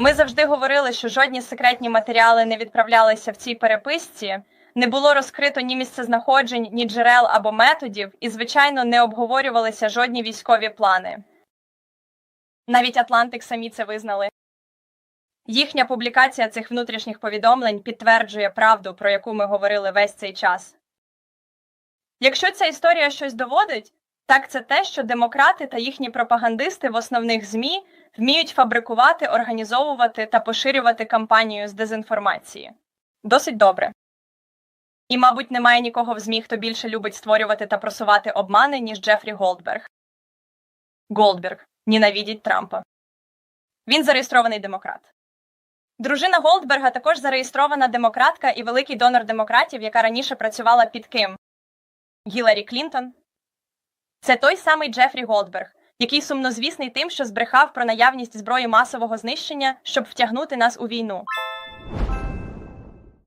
Ми завжди говорили, що жодні секретні матеріали не відправлялися в цій переписці, не було розкрито ні місцезнаходжень, ні джерел або методів, і, звичайно, не обговорювалися жодні військові плани. Навіть Атлантик самі це визнали. Їхня публікація цих внутрішніх повідомлень підтверджує правду, про яку ми говорили весь цей час. Якщо ця історія щось доводить, так це те, що демократи та їхні пропагандисти в основних ЗМІ вміють фабрикувати, організовувати та поширювати кампанію з дезінформації. Досить добре. І, мабуть, немає нікого в ЗМІ, хто більше любить створювати та просувати обмани, ніж Джефрі Голдберг. Голдберг ненавидить Трампа. Він зареєстрований демократ. Дружина Голдберга також зареєстрована демократка і великий донор демократів, яка раніше працювала під ким? Гіларі Клінтон. Це той самий Джефрі Голдберг, який сумнозвісний тим, що збрехав про наявність зброї масового знищення, щоб втягнути нас у війну.